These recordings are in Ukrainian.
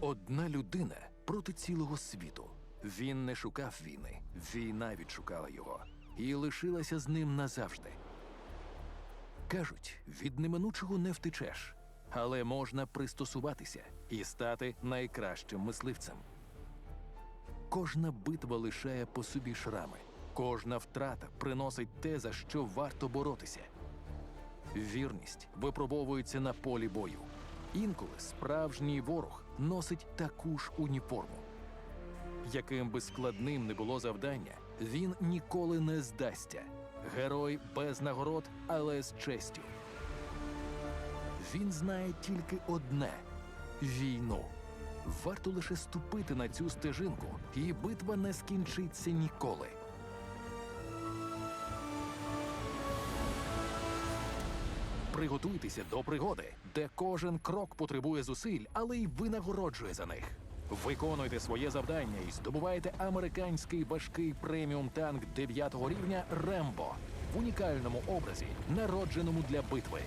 Одна людина проти цілого світу. Він не шукав війни, війна відшукала його і лишилася з ним назавжди. Кажуть, від неминучого не втечеш, але можна пристосуватися і стати найкращим мисливцем. Кожна битва лишає по собі шрами, кожна втрата приносить те, за що варто боротися. Вірність випробовується на полі бою. Інколи справжній ворог носить таку ж уніформу. Яким би складним не було завдання, він ніколи не здасться. Герой без нагород, але з честю. Він знає тільки одне війну. Варто лише ступити на цю стежинку, і битва не скінчиться ніколи. Приготуйтеся до пригоди, де кожен крок потребує зусиль, але й винагороджує за них. Виконуйте своє завдання і здобувайте американський важкий преміум танк 9 рівня Рембо в унікальному образі, народженому для битви.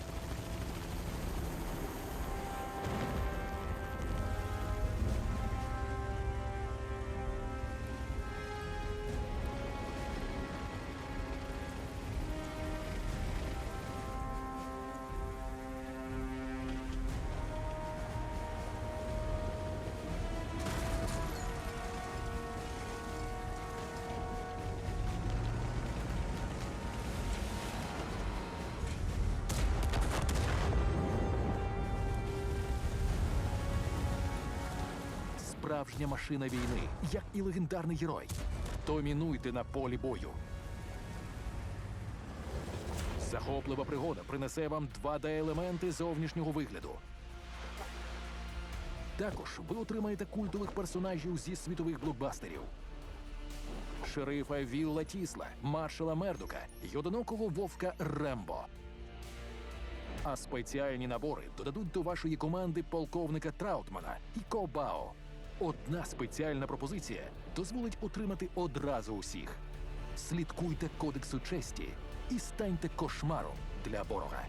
Справжня машина війни, як і легендарний герой. Домінуйте на полі бою. Захоплива пригода принесе вам 2D-елементи зовнішнього вигляду. Також ви отримаєте культових персонажів зі світових блокбастерів. Шерифа Вілла Тісла, маршала Мердока й одинокого вовка Рембо. А спеціальні набори додадуть до вашої команди полковника Траутмана і Кобао. Одна спеціальна пропозиція дозволить отримати одразу усіх. Слідкуйте кодексу честі і станьте кошмаром для ворога.